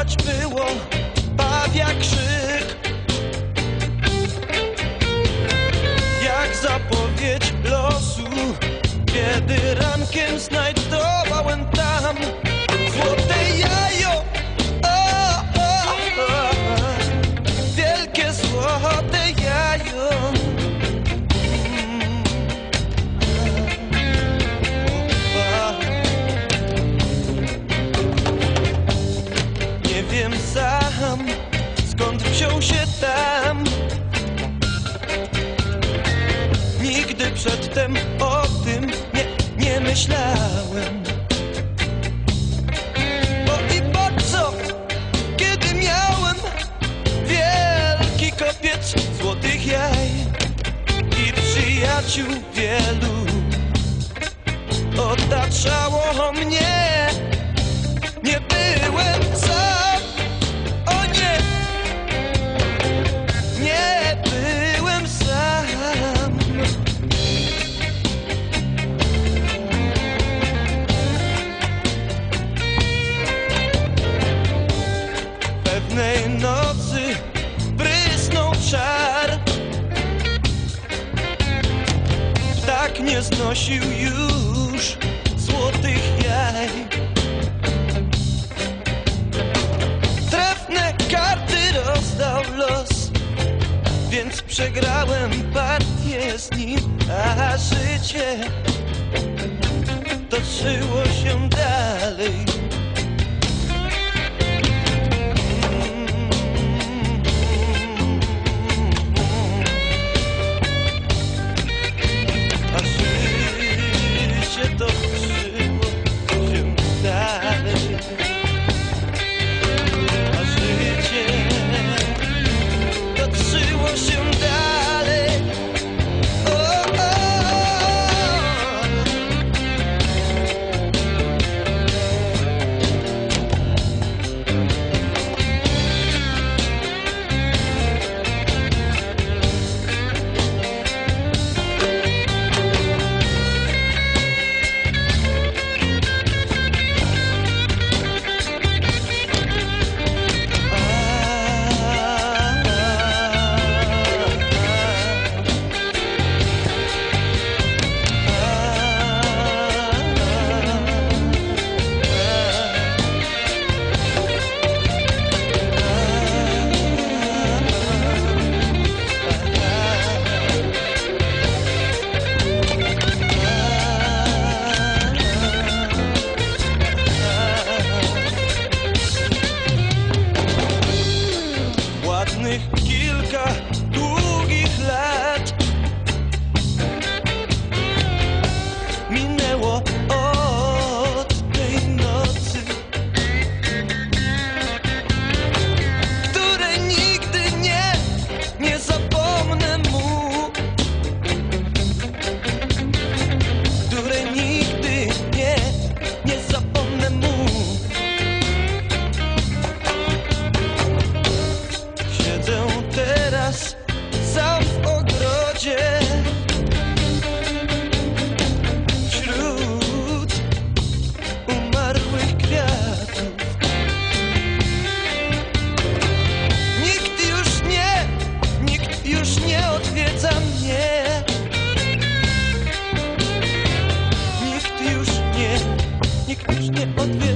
Słychać było pawia krzyk wiem sam skąd wziął się tam. Nigdy przedtem o tym nie, nie myślałem. Bo i po co, kiedy miałem wielki kopiec złotych jaj i przyjaciół wielu otaczało mnie. Nie byłem Pewnej nocy prysnął czar. Tak nie znosił już złotych jaj. Trefne karty rozdał los Więc przegrałem partię z nim A życie toczyło się dalej nas sam w ogrodzie. Wśród umarłych kwiatów. Nikt już nie, nikt już nie odwiedza mnie. Nikt już nie, nikt już nie odwiedza